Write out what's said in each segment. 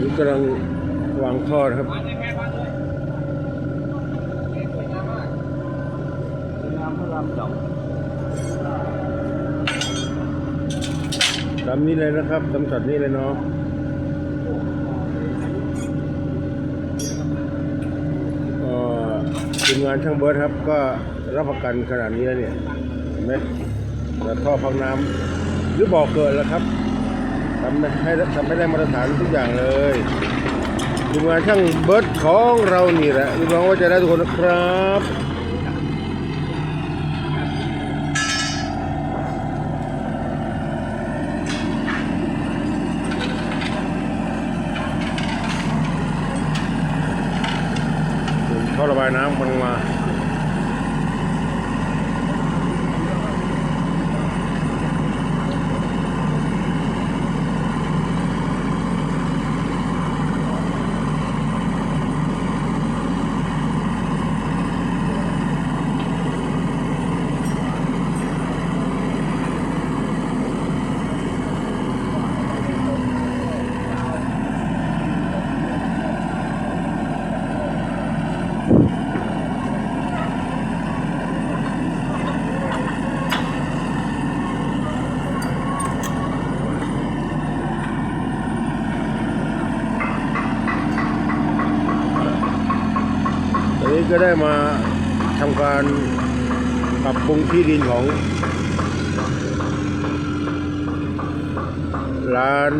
นี่กำลังวางท่อครับตามนี้เลยนะครับตามช็อตนี้เลยเนาะอ่อทีมงานช่างเบิร์ดครับก็รับประกันขนาดนี้แล้วเนี่ยเห็นไหมแต่ท่อพักน้ำหรือบ่อเกิดแล้วครับ ทำให้ทำให้ได้มาตรฐานทุกอย่างเลยทีมงานช่างเบิร์ดของเรานี่แหละรับรองว่าจะได้ทุกคนนะครับท่อระบายน้ำมันมา ก็ได้มาทำการปรับปรุงที่ดินของ ร้าน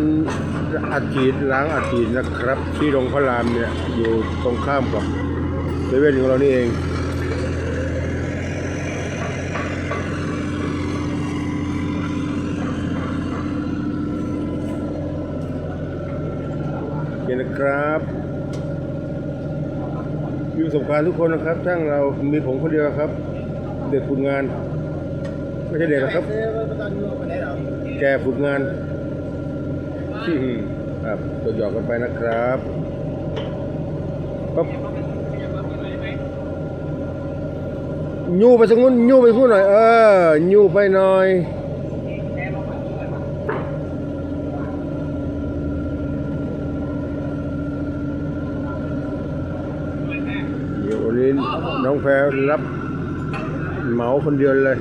อัดฉีดล้างอัดฉีดนะครับ ที่โรงพระรามเนี่ยอยู่ตรงข้ามกับเซเว่นของเรานี่เองโอเคนะครับ มีประสบการณ์ทุกคนนะครับช่างเรามีผมคนเดียวครับ เด็กฝึกงาน ไม่ใช่เด็กหรอกครับ แกฝึกงานอืมครับตัวหยอกกันไปนะครับปั๊บยูไปสักนู้นยูไปสักนู้นหน่อย เออยูไปหน่อย เดี๋ยววั น้องแพรรับเหมาคนเดียวเลย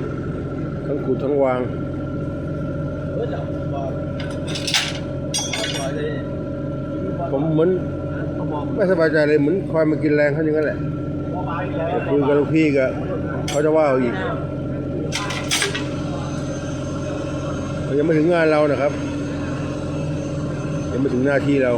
ทั้งขูดทั้งวางผมเหมือนไม่สบายใจเลยเหมือนคอยมากินแรงเขาอย่างนั้นแหละคุยกับลูกพี่ก็เขาจะว่าเอาอีกยังไม่ถึงงานเรานะครับ ยังไม่ถึงหน้าที่เรา